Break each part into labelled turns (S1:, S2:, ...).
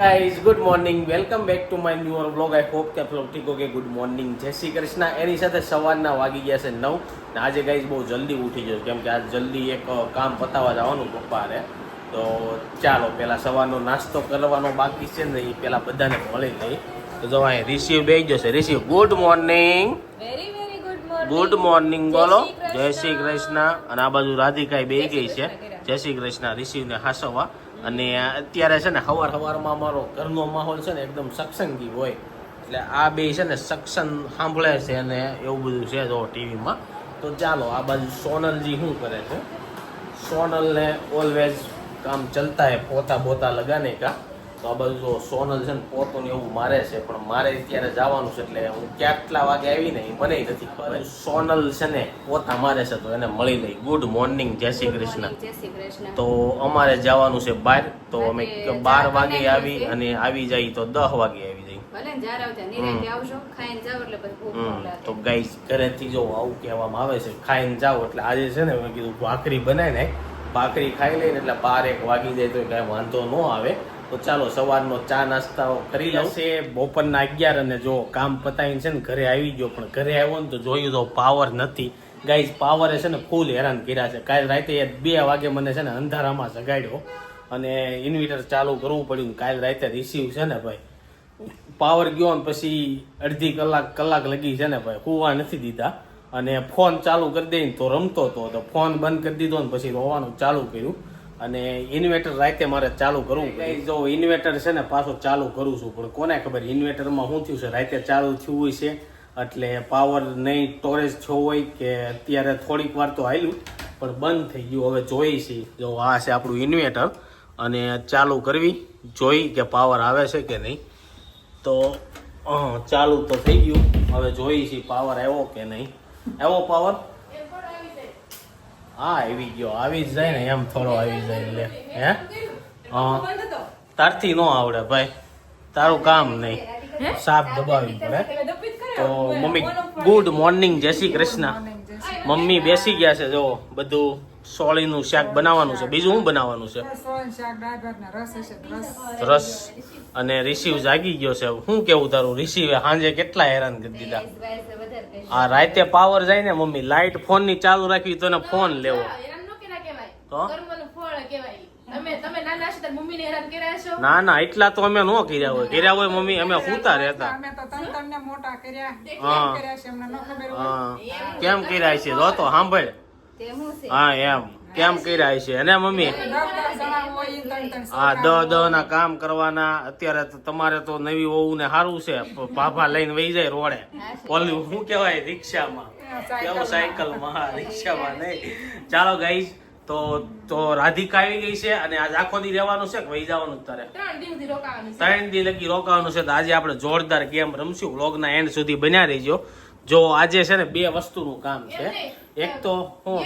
S1: Guys good morning welcome back to my new blog I hope કે આપ log ઠીક okay good morning જય શ્રી કૃષ્ણ. એની સાથે સવારના વાગી ગયા છે નવ. ને આજે ગાઈઝ બહુ જલ્દી ઉઠી ગયો કેમ કે આજ જલ્દી એક કામ પતાવવા જવાનું પપ્પાને તો ચાલો પહેલાં સવારનો નાસ્તો કરવાનો બાકી છે ને એ પહેલાં બધાને મળી લઈ. તો જો અહીં રિસીવ બે જશે receive good morning
S2: good morning
S1: બોલો. જય શ્રી કૃષ્ણ. અને આ બાજુ રાધિકાઈ બે ગઈ છે. જય શ્રી કૃષ્ણ. રિસીવને હાસવવા. અને અત્યારે છે ને સવાર સવારમાં અમારો ઘરનો માહોલ છે ને એકદમ સત્સંગી હોય. એટલે આ બે છે ને સત્સંગ સાંભળે છે અને એવું બધું છે જો ટીવીમાં. તો ચાલો, આ બાજુ સોનલજી શું કરે છે? સોનલને ઓલવેઝ કામ ચલતા હે પોતા બોતા લગાને કા? તો આ બાજુ જો સોનલ છે ને પોતું એવું મારે છે પણ મારે અત્યારે જવાનું છે એટલે હું કેટલા વાગે આવી ને એ મને નથી ખબર. સોનલ છે ને પોતા મારે છે તો એને મળી લઈ. ગુડ મોર્નિંગ જય શ્રી કૃષ્ણ. તો અમારે જવાનું છે બહાર તો અમે બાર વાગે આવી અને આવી જાય તો દસ વાગે આવી જાય. તો ગાઈસ ઘરેથી જો આવું કહેવામાં આવે છે ખાઈને જાઓ એટલે આજે છે ને મેં કીધું ભાખરી બનાય ને ભાખરી ખાઈ લઈને એટલે બાર એક વાગી જાય તો કાંઈ વાંધો ન આવે. તો ચાલો સવારનો ચા નાસ્તાઓ કરી લશે બપોરના અગિયાર અને જો કામ પતાવીને છે ને ઘરે આવી ગયો પણ ઘરે આવ્યો ને તો જોયું તો પાવર નથી. ગાઈઝ પાવરે છે ને ફૂલ હેરાન કર્યા છે. કાલ રાતે બે વાગે મને છે ને અંધારામાં જગાડ્યો અને ઇન્વર્ટર ચાલુ કરવું પડ્યું કાલ રાતે રિસીવ છે ને ભાઈ. પાવર ગયો ને પછી અડધી કલાક કલાક લગી છે ને ભાઈ. કુવા નથી દીધા. અને ફોન ચાલુ કરી દઈને તો રમતો હતો. તો ફોન બંધ કરી દીધો ને પછી રોવાનું ચાલુ કર્યું. અને ઇન્વર્ટર રાતે મારે ચાલુ કરવું જો ઇન્વર્ટર છે ને પાછો ચાલુ કરું છું. પણ કોને ખબર ઇન્વર્ટરમાં શું થયું છે? રાતે ચાલુ થયું હોય છે એટલે પાવર નહીં સ્ટોરેજ થયો હોય કે અત્યારે થોડીક વાર તો હાલ્યું પણ બંધ થઈ ગયું. હવે જોઈ છે. જો આ છે આપણું ઇન્વર્ટર અને ચાલુ કરવી જોઈ કે પાવર આવે છે કે નહીં. તો ચાલુ તો થઈ ગયું. હવે જોઈ છે પાવર આવ્યો કે નહીં. આવ્યો પાવર હા આવી ગયો. આવી જ જાય ને એમ થોડો આવી જાય એટલે. હે? તારથી ન આવડે ભાઈ. તારું કામ નહીં. સાપ દબાવી પડે. તો મમ્મી ગુડ મોર્નિંગ જય શ્રી કૃષ્ણ. મમ્મી બેસી ગયા છે જો બધું સોળીનું શાક બનાવવાનું છે. બીજું શું બનાવવાનું છે?
S3: રસ
S1: અને રિસીવ જાગી ગયો છે. શું કેવું તારું? રિસીવે સાંજે કેટલા હેરાન કરી દીધા? આ રાતે પાવર જાય ને મમ્મી લાઈટ ફોનની ચાલુ રાખવી તો ફોન લેવો.
S4: નો કેના કહેવાય.
S1: તો?
S4: કર્મનું ફળ કહેવાય. તમે તમે નાના છો ત્યારે મમ્મીને હેરાન કર્યા છો
S1: ના ના એટલા તો અમે ન કર્યા હોય. કર્યા હોય મમ્મી અમે હુતા રહેતા.
S3: અમે તો તન તન ને મોટા કર્યા.
S1: હા.
S3: કેમ કર્યા છે? એમને ન ખબર હોય.
S1: હા. કેમ કર્યા છે? જો તો સાંભળ.
S2: તે શું છે.
S1: હા એમ. કેમ કર્યા છે અને મમ્મી? આ દ દ ના કામ કરવાના. અત્યારે તો તમારે તો નવી વહુ ને સારું છે. ભાભા લઈને વહી જાય રોડે. ઓલું શું કહેવાય રિક્ષામાં? કેવું સાયકલમાં? હા રિક્ષામાં નહીં. ચાલો ગઈ તો તો રાધિકા આવી ગઈ છે અને આજ આખો દી રહેવાનું છે કે વહી જવાનું તારે
S4: ત્રણ
S1: દી લગી રોકાવાનું છે. તો આજે આપણે જોરદાર ગેમ રમશું? વ્લોગના એન્ડ સુધી બન્યા રહીજો. જો આજે છે ને બે વસ્તુનું કામ છે. એક તો હું.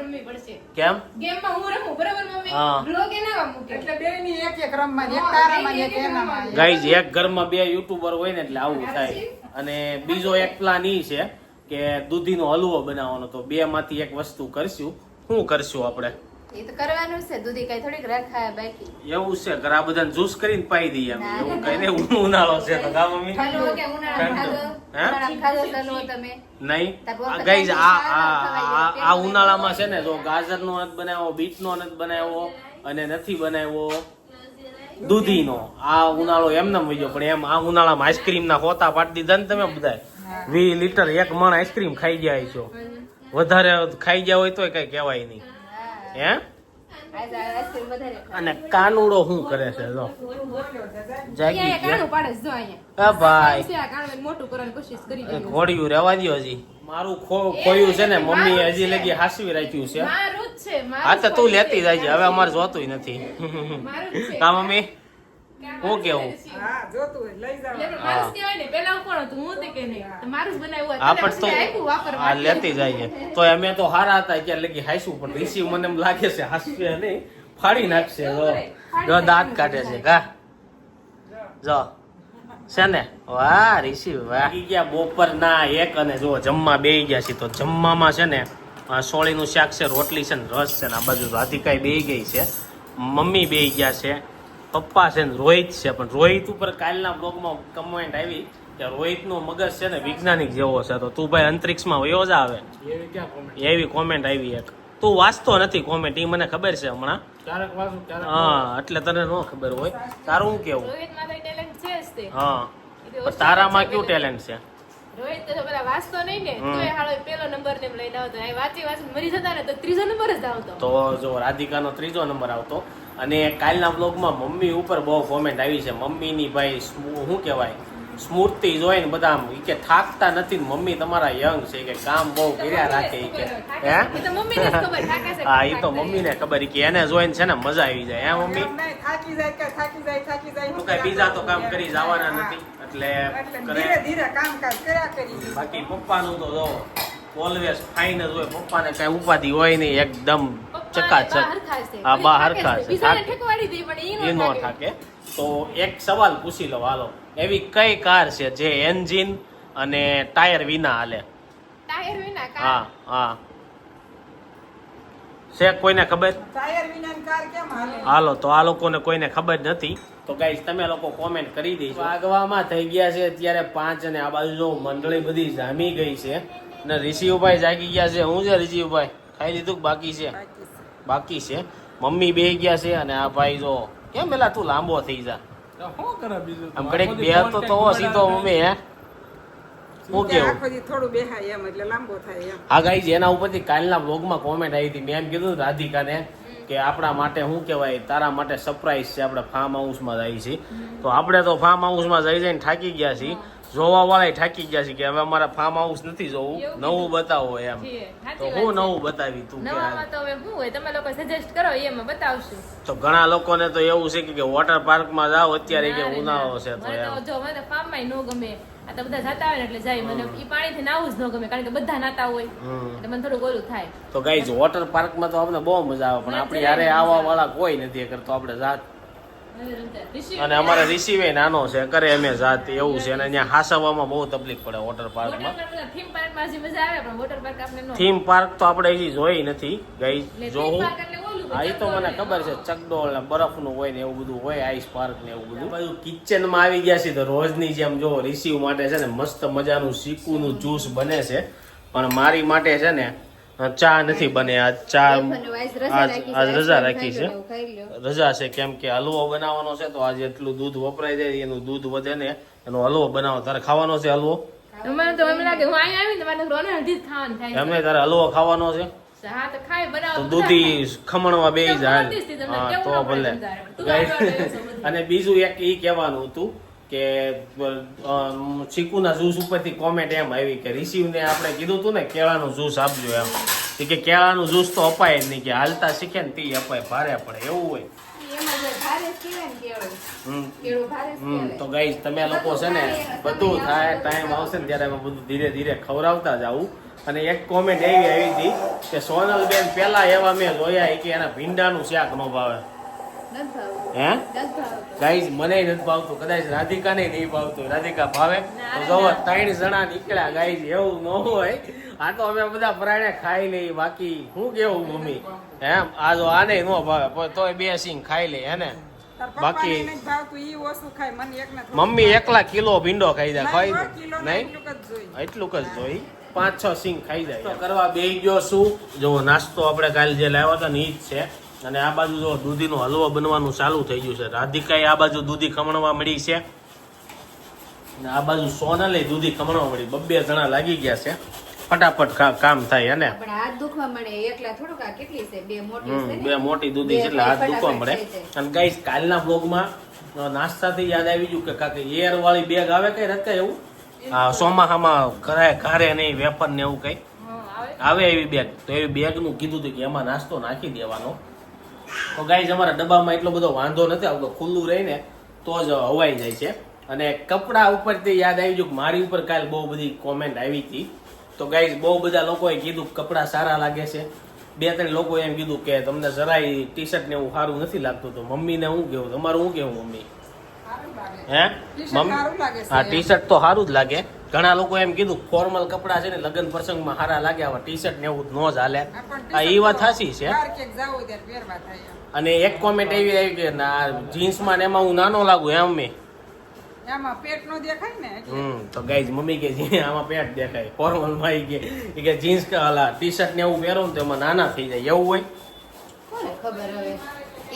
S4: રમવી પડશે.
S1: કેમ?
S4: ગેમમાં હું રમું? બરાબર મમ્મી?
S1: હા.
S4: બ્લોગ એના મૂકે.
S3: એટલે બે એક એક રમવાની એક તારામાં એક એનામાં.
S1: ગાઈઝ એક ઘરમાં બે યુટ્યુબર હોય ને એટલે આવું થાય. અને બીજો એક પ્લાન ઈ છે કે દૂધીનો હલવો બનાવવાનો. તો બે માંથી એક વસ્તુ કરશું. શું કરશું આપણે?
S2: એ તો કરવાનું છે. દૂધી કઈ થોડીક રાખાય બાકી.
S1: એવું છે કે આ બધાને જ્યુસ કરીને પાઈ દઈએ એમ. એવું કઈ નહીં ઉનાળો છે તો મમ્મી?
S2: કે ઉનાળામાં છે તમે?
S1: નહીં. ગાઈઝ આ આ આ- આ ઉનાળામાં છે ને. જો ગાજરનો નથી બનાવ્યો બીટનો નથી બનાવ્યો અને નથી બનાવ્યો દૂધીનો. આ ઉનાળો એમ એમને મળ્યો પણ એમ આ ઉનાળામાં આઈસ્ક્રીમ ના હોતા પાડી દીધા ને તમે બધા વીસ લીટર એક મણ આઈસ્ક્રીમ ખાઈ ગયા છો વધારે ખાઈ ગયા હોય તો કઈ કહેવાય નહીં. હે. અને કાનુડો શું કરે છે? જો. જાગી ગયા.
S4: પાડે જો અહીંયા.
S1: હા ભાઈ. ઘોડિયું રહેવા દ્યો હજી. મારું ખોયું છે ને મમ્મી હજી લગી હાસવી રાખ્યું છે.
S4: મારું જ છે મારું
S1: હા તો તું લેતી જાય હવે અમારે જોતું નથી.
S4: મારું છે.
S1: કા મમ્મી. હું કેવું?
S3: હા જોતું હોય લઈ જાવ
S4: મારું કહેવાય ને પેલા કોણ હતું? હું તે કે નહીં. મારું જ બનાવ્યું હોય
S1: આ
S4: તને
S1: પણ તો
S4: આપ્યું વાપરવા.
S1: લેતી જાય છે તો અમે તો હારા હતા ત્યાં લગી હાસવું પણ ઋષિ મને એમ લાગે છે હાસવે નહીં. ફાડી નાખશે જો. જો દાંત કાઢે છે. કા? જો. છે ને? વાહ રિસીવ વાહ. ગયા બપોરના એક અને જો જમવા બે ગયા છે તો જમવામાં છે ને સોળી સોળીનું શાક છે રોટલી છે ને રસ છે ને આ બાજુ રાધિકાઈ બેહી ગઈ છે. મમ્મી બે ગયા છે. પપ્પા છે ને રોહિત છે. પણ રોહિત ઉપર કાલના બ્લોગમાં કમેન્ટ આવી કે રોહિતનો મગજ છે ને વૈજ્ઞાનિક જેવો છે. તો તું ભાઈ અંતરિક્ષમાં વયો જ આવે.
S5: એવી
S1: એવી કોમેન્ટ આવી એક. તું વાંચતો નથી કોમેન્ટ એ મને ખબર છે હમણાં. હા એટલે તને ન ખબર હોય. તારું શું કેવું. હા. તારામાં કયું ટેલેન્ટ છે?
S4: રોહિત તો પેલા વાંચતો નહીં ને
S1: હમ.
S4: તોય હાલો પેલો નંબર ને લઈને આવતો. અહીં વાંચી વાંચી મરી જતા ને તો ત્રીજો નંબર જ આવતો.
S1: તો જો રાધિકાનો ત્રીજો નંબર આવતો. અને કાલના બ્લોગમાં મમ્મી ઉપર બહુ કોમેન્ટ આવી છે. મમ્મીની ભાઈ સ્મુ- શું કહેવાય? સ્મૂર્તિ જોઈને બધા કે થાકતા નથી મમ્મી તમારા યંગ છે. કે કામ બહુ કર્યા રાખે કે. હે?
S4: એ તો મમ્મીને ખબર થાકે છે કે
S1: હા એ તો
S4: થાકતા
S1: મમ્મીને ખબર કે એને જોઈને છે ને મજા આવી જાય. હે મમ્મી?
S3: થાકી જાય કે થાકી જાય થાકી જાય.
S1: તું કઈ બીજા તો કામ કરી જવાના નથી. એટલે
S3: ધીરે ધીરે કામકાજ કર્યા કરી.
S1: બાકી પપ્પાનું તો જો ઓલવેઝ ફાઇન જ હોય. પપ્પાને કઈ ઉપાધિ હોય નહીં એકદમ ચકાચક. હા બા
S4: થાકે
S1: હરખા
S4: છે.
S1: છે. થાકે.
S4: ઠેકવાડી દે પણ ઈ
S1: એ
S4: નો થાકે.
S1: તો એક સવાલ પૂછી લો હાલો. એવી કઈ કાર છે જે એન્જિન અને ટાયર વિના હાલે?
S4: ટાયર વિના
S1: હા હા. છે કોઈને ખબર?
S3: ટાયર વિનાની કાર કેમ હાલે?
S1: હાલો તો આ લોકોને કોઈને ખબર નથી. તો ગાઈસ તમે લોકો કોમેન્ટ કરી દેજો. આગવામાં થઈ ગયા છે અત્યારે પાંચ અને આ બાજુ જો મંડળી બધી જામી ગઈ છે. ને ઋષિભાઈ જાગી ગયા છે. હું છે ઋષિભાઈ ખાઈ લીધું કે બાકી છે?
S3: બાકી છે.
S1: મમ્મી બે ગયા છે અને આ ભાઈ જો કેમ પેલા તું લાંબો થઈ જા?
S5: તો કરે બીજું?
S1: આમ
S5: તો?
S1: બે તો તો સીધો મમ્મી હે? હું
S3: કે
S1: કેવું
S3: થોડું બેહાય એમ એટલે લાંબો થાય એમ.
S1: હા ગાઈઝ એના ઉપરથી કાલના બ્લોગમાં કોમેન્ટ આવી હતી. મેં એમ કીધું રાધિકાને કે આપણા માટે શું કહેવાય તારા માટે સરપ્રાઈઝ છે આપણે ફાર્મ હાઉસમાં જઈએ છીએ. તો આપણે તો ફાર્મ હાઉસમાં જઈ જઈને થાકી ગયા છીએ. જોવા વાળા થાકી ગયા છે કે હવે અમારે ફાર્મ હાઉસ નથી જોવું. નવું બતાવો એમ. તો હું નવું બતાવી તું
S4: નવામાં તો હવે શું હોય તમે લોકો સજેસ્ટ કરો એ અમે બતાવશું.
S1: તો ઘણા લોકોને તો એવું છે કે- વોટર પાર્કમાં જાઓ અત્યારે કે ઉનાળો છે તો
S4: ફાર્મ
S1: એમ.
S4: તો જો મને તો ફાર્મમાં નો ગમે. આ તો બધા જતા હોય એટલે જાય. મને ઈ પાણીથી નાવું જ ન ગમે કારણ કે બધા નાતા હોય. એટલે મને થોડું ઓલું થાય.
S1: તો ગાઈઝ વોટર પાર્કમાં તો આપણે બહુ મજા આવે પણ આપણે
S4: મજા
S1: આવવા વાળા કોઈ નથી કરતો. આપણે જાત અને અમારે રિસીવે નાનો છે કરે અમે જાત એવું છે અને અહીંયા હાસવામાં બહુ તકલીફ પડે વોટર પાર્કમાં
S4: થીમ પાર્કમાં હજી મજા આવે પણ વોટર પાર્ક આપણે
S1: થીમ પાર્ક તો આપણે હજી જોઈ નથી ગઈ
S4: એટલે
S1: જો
S4: theme
S1: હું
S4: park એટલે ઓલું
S1: હા એ તો મને ખબર છે ચકડોળ ને બરફનું હોય ને એવું બધું હોય આઈસ પાર્ક ને એવું બધું. બધું કિચનમાં આવી ગયા છે તો રોજની જેમ જો રિસીવ માટે છે ને મસ્ત મજાનું સીકુનું જ્યુસ બને છે. પણ મારી માટે છે ને ચા નથી બને. આ ચા આજ આજ રજા રાખી છે. રજા છે કેમ કે હલવો બનાવવાનો છે તો આજે એટલું દૂધ વપરાય જાય એનું દૂધ વધે ને એનો હલવો બનાવો. તારે ખાવાનો છે હલવો? એમને તારે હલવો ખાવાનો છે?
S4: છે હા તો ખાય બનાવો
S1: તો
S4: બધા
S1: દૂધી ખમણમાં બે જાય. તો ભલે. અને બીજું એક ઈ કહેવાનું હતું કે ચીકુના જ્યુસ ઉપરથી કોમેન્ટ એમ આવી કે રિસીવને આપણે કીધું હતું ને કેળાનું જ્યુસ આપજો એમ. કે કેળાનું જ્યુસ તો અપાય જ નહીં કે હાલતા શીખે ને તે અપાય ભારે પડે એવું હોય. તો ગાઈઝ તમે લોકો છે ને બધું થાય ટાઈમ આવશે ને ત્યારે અમે બધું ધીરે ધીરે ખવડાવતા જાવું અને એક કોમેન્ટ એવી આવી હતી કે સોનલબેન પેલા એવા મેં જોયા કે એના ભીંડાનું શાક ન ભાવે. હે. ગાઈઝ મને નથી ભાવતું. કદાચ રાધિકાને નહીં ભાવતું. રાધિકા ભાવે? તો
S4: જો
S1: ત્રણ જણા નીકળ્યા ગાઈઝ એવું ન હોય. આ તો અમે બધા પ્રાણે ખાઈ લઈ બાકી શું કેવું મમ્મી? એમ આ જો આને ન ભાવે. પણ તોય બે સિંગ ખાઈ લે હે ને? બાકી- મમ્મી એકલા કિલો ભીંડો ખાઈ જાય. ખાઈ નહીં?
S3: એટલું જ જોઈ.
S1: પાંચ છ સિંગ ખાઈ જાય તો કરવા બેહી ગયો શું જો નાસ્તો આપણે કાલે જે લાવ્યા હતા ને એ જ છે. અને આ બાજુ જો દૂધીનો હલવો બનવાનું ચાલુ થઈ ગયું છે. રાધિકાએ આ બાજુ દૂધી ખમણવા મળી છે. અને આ બાજુ સોનલે દૂધી ખમણવા મળી. બબ્બે જણા લાગી ગયા છે. ફટાફટ કામ થાય અને
S2: બે મોટી
S1: દૂધી છે એટલે હાથ દુખવા મળે અને ગાઈસ કાલના બ્લોગમાં નાસ્તાથી યાદ આવી ગયું કે કાકે એર વાળી બેગ આવે કઈ રખાય એવું? હા સોમાહામાં કરાય ઘરે નહીં વેફર ને એવું કઈ.
S4: આવે.
S1: આવે એવી બેગ તો એવી બેગનું કીધું હતું કે એમાં નાસ્તો નાખી દેવાનો. તો ગાઈઝ અમારા ડબ્બામાં એટલો બધો વાંધો નથી આવતો ખુલ્લું રહીને તો જ હવાઈ જાય છે. અને કપડા ઉપરથી યાદ આવી ગયું કે મારી ઉપર કાલ બહુ બધી કોમેન્ટ આવી હતી. તો ગાઈઝ બહુ બધા લોકોએ કીધું કે કપડાં સારા લાગે છે. બે ત્રણ લોકોએ એમ કીધું કે તમને જરાય ટી શર્ટ ને એવું સારું નથી લાગતું. તો મમ્મીને શું કેવું તમારું શું કેવું મમ્મી? હે?
S3: છે
S1: હા ટી શર્ટ તો સારું જ લાગે. ઘણા લોકો એમ કીધું ફોર્મલ કપડાં છે ને લગ્ન પ્રસંગમાં સારા લાગે આવા ટી શર્ટ ને એવું ન જ હાલે.
S3: આ
S1: એ વાત સાચી છે. અને એક કોમેન્ટ એવી આવી કે ના જીન્સમાં ને એમાં હું નાનો લાગુ એમ મેં.
S3: આમાં પેટ નો દેખાય ને એટલે.
S1: હમ તો ગાઈઝ મમ્મી કે આમાં પેટ દેખાય. ફોર્મલમાં કે કે જીન્સ કે અલા ટી શર્ટ ને એવું પહેરો ને તો એમાં નાના થઈ જાય. એવું હોય?
S2: ખબર હવે?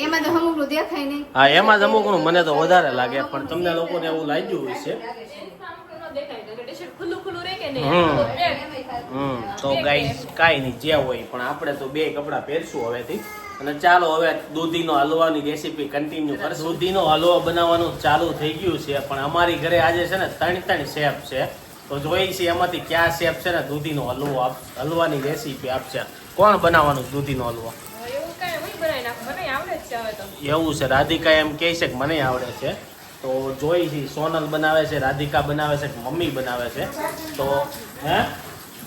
S2: એમાં તો અમુકનું દેખાય નહીં.
S1: હા એમાં જ અમુકનું. મને તો વધારે લાગે પણ તમને લોકોને એવું લાગ્યું હોય
S4: જીન્સમાં તો
S1: ગાઈસ કાંઈ નહીં જે હોય. પણ આપણે તો બે કપડાં પહેરશું હવેથી. અને ચાલો હવે દૂધીનો હલવાની રેસીપી કન્ટિન્યુ કરશું. દૂધીનો હલવો બનાવવાનું ચાલુ થઈ ગયું છે પણ અમારી ઘરે આજે છે ને ત્રણ ત્રણ શેફ છે. તો જોઈએ છે એમાંથી કયા શેફ છે ને દૂધીનો હલવો આપ હલવાની રેસીપી આપશે. કોણ બનાવવાનું દૂધીનો હલવો?
S4: હવે એવું કાંઈ હું બનાવી નાખું. મને આવડે જ છે હવે તો.
S1: એવું છે રાધિકા એમ કહે છે કે મને આવડે છે. તો જોઈ છે, સોનલ બનાવે છે, રાધિકા બનાવે છે, મમ્મી બનાવે છે. તો, હે?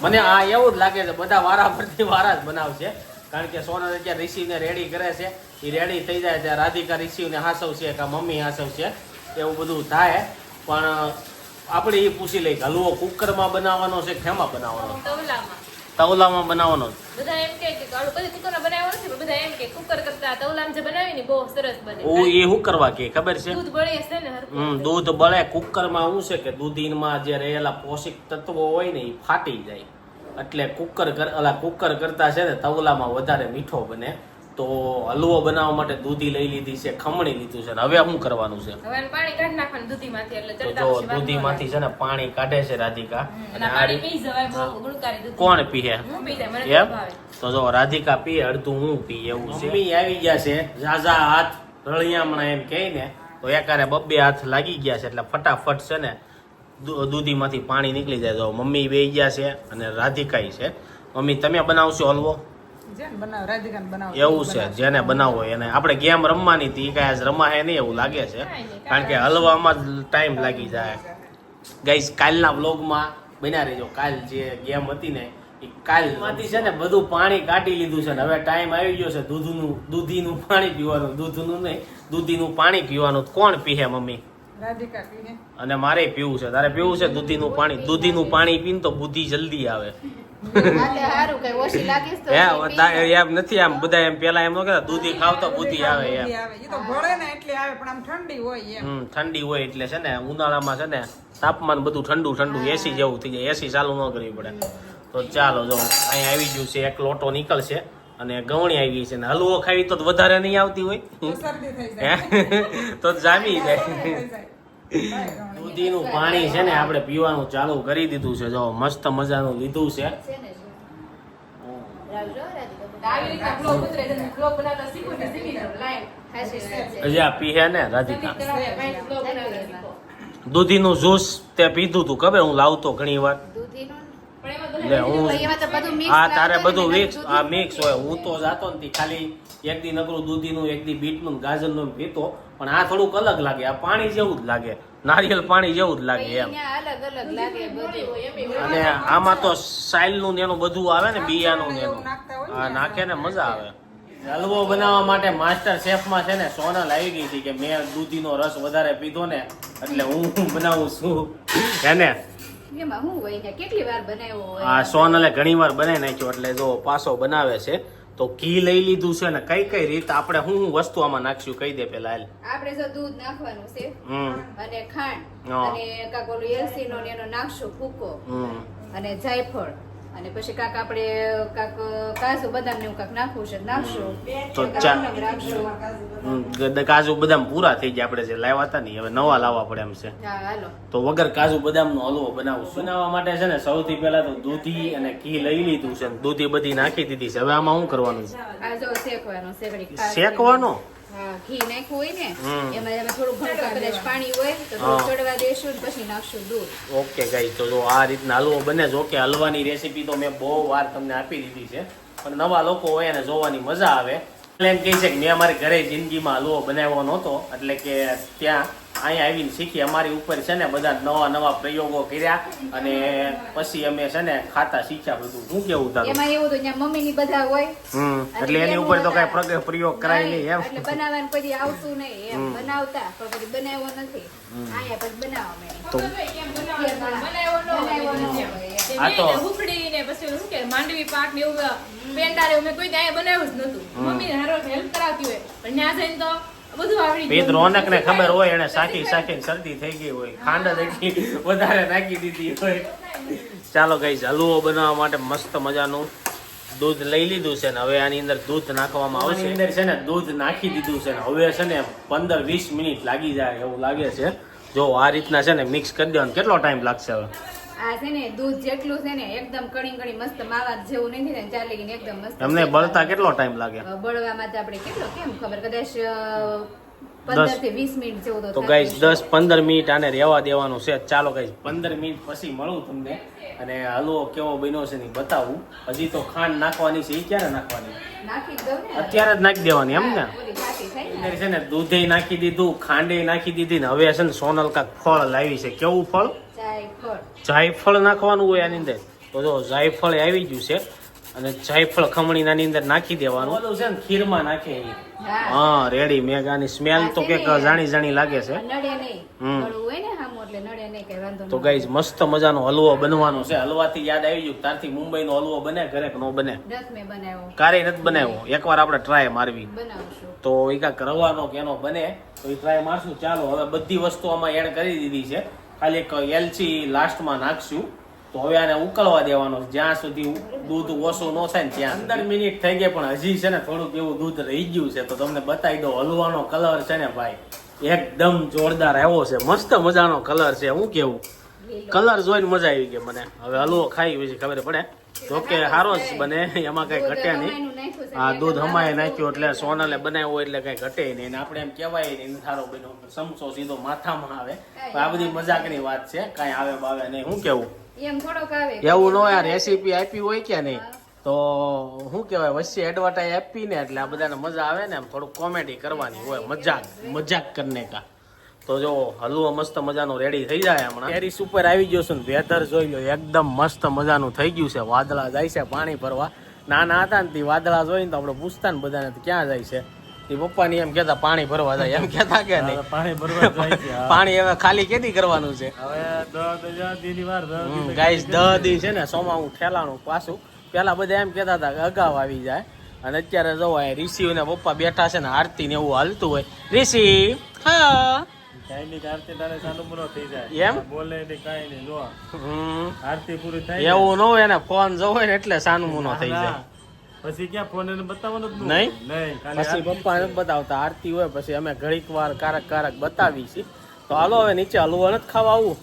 S1: મને આ એવું જ લાગે છે, બધા વારા પરથી વારા જ બનાવશે. કારણ કે સોનલ અત્યારે ઋષિને રેડી કરે છે. એ રેડી થઈ જાય ત્યાં રાધિકા ઋષિને હાંસવશે કે મમ્મી હાંસવશે. એવું બધું થાય. પણ, આપણે એ પૂછી લઈએ કે હલવો કુકરમાં બનાવવાનો છે ખેમાં બનાવવાનો?
S4: તવલામાં
S1: બનાવવાનો
S4: બધા એમ કહે કે આલુ બધી કુકરમાં બનાવ્યો નથી પણ બધા એમ કે કુકર કરતા તવલામાં જે બનાવી ને બહુ સરસ બને.
S1: ઓ એ શું કરવા કે ખબર છે?
S4: દૂધ બળે છે ને
S1: હમ દૂધ બળે. કુકરમાં શું છે કે દૂધીનમાં જે રહેલા પોષક તત્વો હોય ને એ ફાટી જાય. એટલે કુકર કર અલા કુકર કરતા છે ને તવલામાં વધારે મીઠો બને. તો હલવો બનાવવા માટે દૂધી લઈ લીધી છે ખમણી લીધું છે ને હવે શું કરવાનું છે?
S4: હવે પાણી કાઢી નાખવાનું દૂધીમાંથી એટલે
S1: તો છે ને પાણી કાઢે છે રાધિકા અને
S4: અને પાણી પી જવાય ગુણકારી દૂધ.
S1: કોણ પીએ
S4: હું પી જાય મને
S1: એમ?
S4: તો ભાવે
S1: તો જો રાધિકા પીએ અડધું હું પી એવું છે. મમ્મી આવી ગયા છે. ઝાઝા હાથ રળિયામણા એમ કહે ને તો એકારે બબ્બે હાથ લાગી ગયા છે એટલે ફટાફટ છે ને દૂધીમાંથી પાણી નીકળી જાય. તો મમ્મી બે ગયા છે અને રાધિકાઈ છે. મમ્મી તમે બનાવશો હલવો? એવું છે જેને બનાવવો એને. આપણે ગેમ રમવાની હતી કાંઈ આજ રમાય નહીં એવું લાગે છે. કારણ કે હલવામાં જ ટાઈમ લાગી જાય. ગાઈસ કાલના વ્લોગમાં બન્યા રહેજો. કાલ જે ગેમ હતી ને એ કાલમાંથી છે ને બધું પાણી કાઢી લીધું છે ને. હવે ટાઈમ આવી ગયો છે દૂધનું દૂધીનું પાણી પીવાનું. દૂધનું નહીં દૂધીનું પાણી પીવાનું. કોણ પીહે મમ્મી? અને મારે પીવું છે. તારે પીવું છે દૂધીનું પાણી? દૂધીનું પાણી પીને તો બુદ્ધિ જલ્દી આવે. નથી આમ બધા એમ પેલા એમ ન કહેતા દૂધી ખાવ તો બુદ્ધિ આવે એમ.
S3: બુદ્ધિ આવે એ તો ભળે ને એટલે આવે પણ આમ ઠંડી હોય
S1: હમ ઠંડી હોય એટલે છે ને ઉનાળામાં છે ને તાપમાન બધું ઠંડુ ઠંડુ એસી જેવું થઈ જાય એસી ચાલુ ન કરવી પડે. તો ચાલો જો અહીંયા આવી ગયું છે એક લોટો નીકળશે અને ગવણી આવી છે ને હલવો ખાવી તો વધારે નહીં આવતી હોય.
S3: તો શરદી થઈ
S1: હે?
S3: જાય.
S1: તો જામી જાય. દૂધીનું પાણી છે ને આપણે પીવાનું ચાલુ કરી દીધું છે. જો, મસ્ત મજાનું લીધું છે. આ દૂધીનું જ્યુસ તે પીધું તું ખબર? હું લાવતો ઘણી વાર.
S2: દૂધીનું
S4: પણ એમાં
S1: લે, હું હા તારે બધું મિક્સ આ મિક્સ હોય. હું તો જાતો નથી ખાલી એક દી નકરું દૂધીનું, એક દી બીટનું ગાજરનું પીતો. પણ આ થોડુંક અલગ લાગે આ પાણી જેવું જ લાગે નારિયેલ પાણી જેવું જ લાગે એમ.
S2: અહીંયા અલગ અલગ લાગે બધું.
S1: અને આમાં તો સાઈલનું ને એનું બધું આવે ને બિયાનું ને એનું.
S3: એવું નાખતા હોય ને
S1: હા નાખે ને મજા આવે. હલવો બનાવવા માટે માસ્ટર શેફમાં છે ને સોનલ આવી ગઈ હતી કે મેં દૂધીનો રસ વધારે પીધો ને એટલે હું બનાવું છું.
S2: હે છે કેટલી વાર બનાવ્યો હા
S1: આ સોનલે ઘણી વાર બનાવી નાખ્યો એટલે જો પાસો બનાવે છે તો ઘી લઈ લીધું છે ને કઈ કઈ રીત આપણે શું શું વસ્તુ આમાં નાખશું કહી દે પેલા હાલ.
S2: આપણે જો દૂધ નાખવાનું છે અને ખાંડ અને કાક ઓલું એલસી નો ને એનો નાખશું
S1: ફૂકો
S2: અને જાયફળ. અને પછી કાક આપણે કાક કાજુ બદામ ને એવું કાક નાખવું છે નાખશું.
S1: તો કાજુ બદામ. પૂરા થઈ ગયા આપણે જે લાવ્યા હતા ને હવે નવા લાવવા પડે એમ છે. તો વગર કાજુ બદામનો હલવો બનાવશું બનાવવા માટે છે ને સૌથી પહેલા તો દૂધી અને ઘી લઈ લીધું છે ને દૂધી બધી નાખી દીધી છે. હવે આમાં શું કરવાનું? છે
S2: શેકવાનો શેકડી
S1: શેકવાનો?
S2: ઘી નાખ્યું હોય ને એમાં અમે થોડું ઘણું કદાચ પાણી હોય તો ચડવા દેશું ને પછી નાખશું દૂધ.
S1: ઓકે ગાઈ તો જો આ રીતના હલવો બને જો કે હલવાની રેસીપી તો મેં બહુ વાર તમને આપી દીધી છે. પણ નવા લોકો હોય એને જોવાની મજા આવે. એટલે એમ કહે છે કે મેં અમારે ઘરે જિંદગીમાં હલવો બનાવ્યો નહોતો એટલે કે ત્યાં અહીંયા આવીને શીખી અમારી ઉપર છે ને બધા નવા નવા પ્રયોગો કર્યા અને પછી અમે છે ને ખાતા શીખ્યા બધું. શું કેવું તારું?
S2: એમાં એવું તો ત્યાં મમ્મી ની બધા હોય.
S1: હમ એટલે એની ઉપર તો કઈ પ્રગ- પ્રયોગ કરાય નહીં એમ.
S2: એટલે બનાવવાનું પછી આવતું નહીં એમ. બનાવતા પણ પછી બનાવ્યો નથી. આયા પછી બનાવવા.
S1: તો આ તો-
S4: મેં પછી શું કે માંડવી પાક ને એવું પેંડા ને એવું કોઈ ત્યાં બનાવ્યું જ નતું મમ્મી હારો હેલ્પ કરાવતી હોય. પણ ત્યાં જઈને તો બધું આવડી
S1: ભેદ
S4: ગયું.
S1: રોનક ને ખબર હોય એને સાકી સાકીને શરદી થઈ ગઈ હોય. ખાંડ એટલી વધારે નાખી દીધી હોય. ચાલો ગઈ હલવો બનાવવા માટે મસ્ત મજાનું દૂધ લઈ લીધું છે ને હવે આની અંદર દૂધ નાખવામાં આવશે. અંદર છે ને દૂધ નાખી દીધું છે ને હવે છે ને પંદર વીસ મિનિટ લાગી જાય એવું લાગે છે. જો આ રીતના છે ને મિક્સ કરી દેવાનું કેટલો ટાઈમ લાગશે હવે?
S2: આ છે ને દૂધ જેટલું છે ને એકદમ કણી કણી મસ્ત માવા જેવું નથી ને ચાલી એકદમ મસ્ત
S1: તમને બળતા કેટલો ટાઈમ લાગે?
S2: બળવામાં તો આપણે કેટલો કેમ ખબર? કદાચ જેવું તો
S1: ગાઈસ દસ પંદર મિનિટ આને રહેવા દેવાનું છે. ચાલો ગાઈસ પંદર મિનિટ પછી મળું તમને. અને હલવો કેવો બન્યો છે ને બતાવું. હજી તો ખાંડ નાખવાની છે એ ક્યારે નાખવાની? અત્યારે જ નાખી દેવાની એમ ને? છે ને દૂધે નાખી દીધું ખાંડે નાખી દીધી ને હવે છે ને સોનલ કાક ફળ લાવી છે. કેવું ફળ?
S2: જાયફળ
S1: નાખવાનું હોય આની અંદર. તો જો જાયફળ આવી ગયું છે. અને જાયફળ ખમણીને આની અંદર નાખી દેવાનું. ઓલું છે ને ખીરમાં નાખે
S2: હા.
S1: હા રેડી મેગાની સ્મેલ તો કે જાણી જાણી લાગે છે.
S2: ને
S1: તો. ગાઈઝ મસ્ત મજાનો હલવો બનવાનો છે. હલવાથી યાદ આવી ગયું તારથી મુંબઈનો હલવો બને ઘરે નો બને?
S2: દસ મેં
S1: કારે નથી બનાવ્યો. એકવાર આપણે ટ્રાય મારવી. તો એ કાંક રવાનો કે એનો બને તો એ ટ્રાય મારશું. ચાલો હવે બધી વસ્તુ આમાં એડ કરી દીધી છે. ખાલી એક એલચી લાસ્ટમાં નાખશું. તો હવે આને ઉકળવા દેવાનો જ્યાં સુધી દૂધ ઓછું ન થાય ને ત્યાં પંદર મિનિટ થઈ ગઈ પણ હજી છે ને થોડુંક એવું દૂધ રહી ગયું છે. તો તમને બતાવી દો હલવાનો કલર છે ને ભાઈ, એકદમ જોરદાર આવ્યો છે. મસ્ત મજાનો કલર છે. હું કેવું? કલર જોઈને મજા આવી ગઈ મને. હવે હલવો ખાઈ પછી ખબર પડે. જો કે સારો જ બને, એમાં કઈ ઘટે નહીં.
S2: એટલે
S1: દૂધ હમાય નાખ્યું એટલે સોનલે બનાવ્યો એટલે કઈ ઘટે નહીં. આપણે એમ કહેવાય નહીં સારો બન્યો. સમસો સીધો માથામાં આવે. આ બધી મજાકની વાત છે. કાંઈ આવે બાવે નહીં. હું કેવું?
S2: એમ થોડોક આવે.
S1: એવું ન હોય રેસીપી આપી હોય કે નહીં? તો શું કહેવાય વચ્ચે એડવર્ટાઈઝ આપી ને એટલે આ બધાને મજા આવે ને એમ થોડુંક કોમેડી કરવાની હોય મજાક મજાક કરને કા. તો જો હલવો મસ્ત મજાનો રેડી થઈ જાય હમણાં. ટેરિસ ઉપર આવી ગયો છે ને વેધર જોઈ લો એકદમ મસ્ત મજાનું થઈ ગયું છે. વાદળા જાય છે પાણી ભરવા. નાના હતા ને તે વાદળા જોઈને તો આપણે પૂછતા ને બધાને ક્યાં જાય છે? તે પપ્પાની એમ કેતા પાણી ભરવા જાય એમ કેતા કે નહીં.
S5: પાણી ભરવા જાય છે
S1: પાણી હવે ખાલી કેદી કરવાનું છે?
S5: હવે દસ દીની વાર
S1: ગાઈસ દહ દી છે? ને સોમાં હું ઠેલાણું પાછું. પેલા બધા એમ કેતા હતા કે અગાઉ આવી જાય. અને અત્યારે જોવાય ઋષિ ને પપ્પા બેઠા છે ને આરતી ને એવું હાલતું હોય. ઋષિ હા.
S5: કાંઈ ની આરતી તારે સાનું મનો થઈ જાય.
S1: એમ?
S5: બોલે નહીં નહીં જો. આરતી પૂરી થાય
S1: એવું ન હોય ને ફોન જોવો ને એટલે સાનું મુનો થઈ જાય.
S5: પછી ક્યાં ફોન બતાવવાનું જ
S1: નહીં?
S5: નહીં
S1: પછી પપ્પા નથી બતાવતા આરતી હોય પછી અમે ઘડીક વાર કારક કારક બતાવી છીએ. તો હાલો હવે નીચે હલવો નથી ખાવા આવું.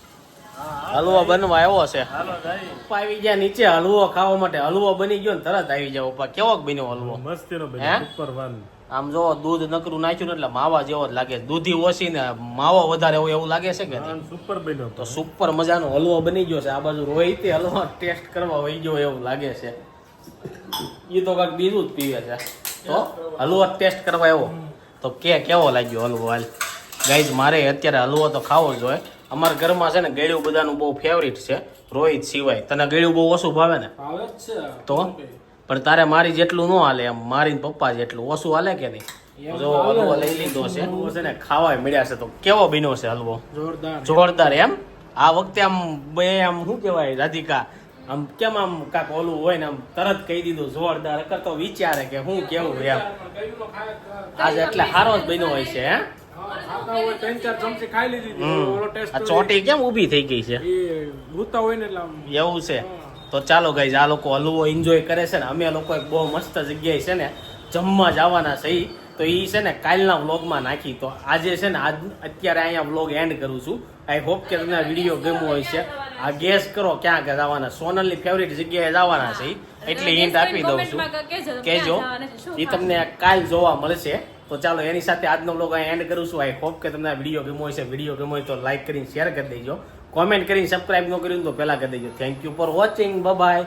S1: હલવો બનવા આવ્યો છે. પપ્પા આવી ગયા નીચે હલવો ખાવા માટે. હલવો બની ગયો ને તરત આવી જાય પપ્પા. કેવો બન્યો હલવો?
S5: મસ્તીનો બન્યો
S1: આમ જો દૂધ નકરું નાખ્યું એટલે માવા જેવો જ લાગે. દૂધી ઓછી ને માવો વધારે હોય એવું લાગે છે કે
S5: સુપર બન્યો
S1: તો સુપર મજાનો હલવો બની ગયો છે. આ બાજુ રોહિત હલવો ટેસ્ટ કરવા વહી ગયો એવું લાગે છે. એ તો કાંઈક બીજું જ પીવે છે. તો હલવો ટેસ્ટ કરવા એવો તો કે કેવો લાગ્યો હલવો હાલ? ગાઈઝ મારે અત્યારે હલવો તો ખાવો જ જોઈએ અમારા ઘરમાં છે ને ગળ્યું બધાનું બહુ ફેવરિટ છે રોહિત સિવાય. તને ગળ્યું બહુ ઓછું ભાવે ને? તો? પણ તારે મારી જેટલું ન હાલે એમ મારી પપ્પા જેટલું. ઓછું હાલે કે નહીં? જો હલવો લઈ લીધો છે. છે ને ખાવાય મળ્યા છે. તો કેવો બીનો છે હલવો?
S5: જોરદાર.
S1: જોરદાર એમ? આ વખતે આમ બે આમ શું કહેવાય રાધિકા? આમ કેમ આમ કાક ઓલું હોય ને આમ તરત કહી દીધું જોરદાર કરતો વિચારે કે હું કેવું એમ. આજે એટલે સારો જ બન્યો હોય છે, હે? ચોટી કેમ ઊભી થઈ ગઈ છે? એવું છે. તો ચાલો ગાઈઝ આ લોકો હલવો એન્જોય કરે છે ને, અમે લોકો એક બહુ મસ્ત જગ્યાએ છે ને જમવા જવાના છે. તો એ છે ને કાલના વ્લોગમાં નાખી. તો આજે છે ને આજ અત્યારે અહીંયા વ્લોગ એન્ડ કરું છું. આઈ હોપ કે તમને વીડિયો ગમ્યો હોય છે. આ ગેસ કરો ક્યાં જવાના. સોનલની ફેવરિટ જગ્યાએ જવાના છે. એટલે હિન્ટ આપી દઉં છું.
S4: કહેજો
S1: એ તમને કાલ જોવા મળશે. તો ચાલો એની સાથે આજનો વ્લોગ અહીં એન્ડ કરું છું. આઈ હોપ કે તમને આ વીડિયો ગમ્યો હશે. વીડિયો ગમ્યો હોય તો લાઈક કરીને શેર કરી દેજો. કોમેન્ટ કરીને સબસ્ક્રાઈબ ન કર્યું તો પહેલા કરી દેજો. Thank you for watching bye